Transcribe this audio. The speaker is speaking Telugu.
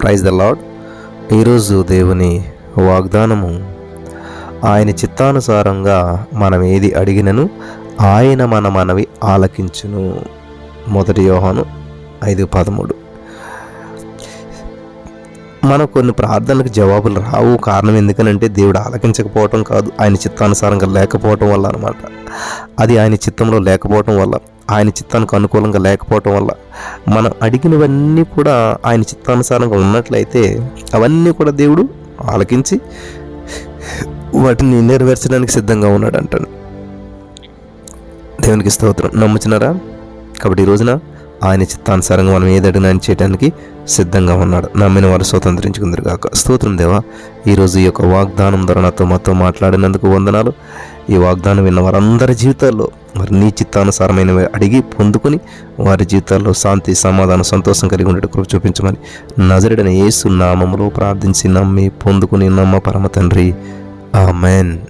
ప్రైజ్ ద లాడ్ ఈరోజు దేవుని వాగ్దానము ఆయన చిత్తానుసారంగా మనం ఏది అడిగినను ఆయన మన మనవి ఆలకించును. మొదటి యోహాను ఐదు పదమూడు. మన కొన్ని ప్రార్థనలకు జవాబులు రావు. కారణం ఎందుకనంటే దేవుడు ఆలకించకపోవటం కాదు ఆయన చిత్తానుసారంగా లేకపోవటం వల్ల అనమాట అది ఆయన చిత్తంలో లేకపోవటం వల్ల. ఆయన చిత్తానికి అనుకూలంగా లేకపోవటం వల్ల మనం అడిగినవన్నీ కూడా ఆయన చిత్తానుసారంగా ఉన్నట్లయితే అవన్నీ కూడా దేవుడు ఆలకించి వాటిని నెరవేర్చడానికి సిద్ధంగా ఉన్నాడు అంటాను దేవునికి స్తోత్రం. నమ్ముచినారా కాబట్టి ఈ రోజున ఆయన చిత్తానుసారంగా మనం ఏదడిగినా అని చేయడానికి సిద్ధంగా ఉన్నాడు. నమ్మిన వారు స్వతంత్రించుకుందరు కాక స్తోత్రం దేవా ఈరోజు ఈ యొక్క వాగ్దానం ద్వారా నాతో మాతో మాట్లాడినందుకు వందనాలు. ఈ వాగ్దానం విన్న వారందరి జీవితాల్లో మరి నీ చిత్తానుసారమైనవి అడిగి పొందుకొని వారి జీవితాల్లో శాంతి సమాధానం సంతోషం కలిగి ఉండేట కృప చూపించమని నజరుడని ఏసు నామములో ప్రార్థించి నమ్మి పొందుకుని నమ్మ పరమ తండ్రి. ఆమెన్.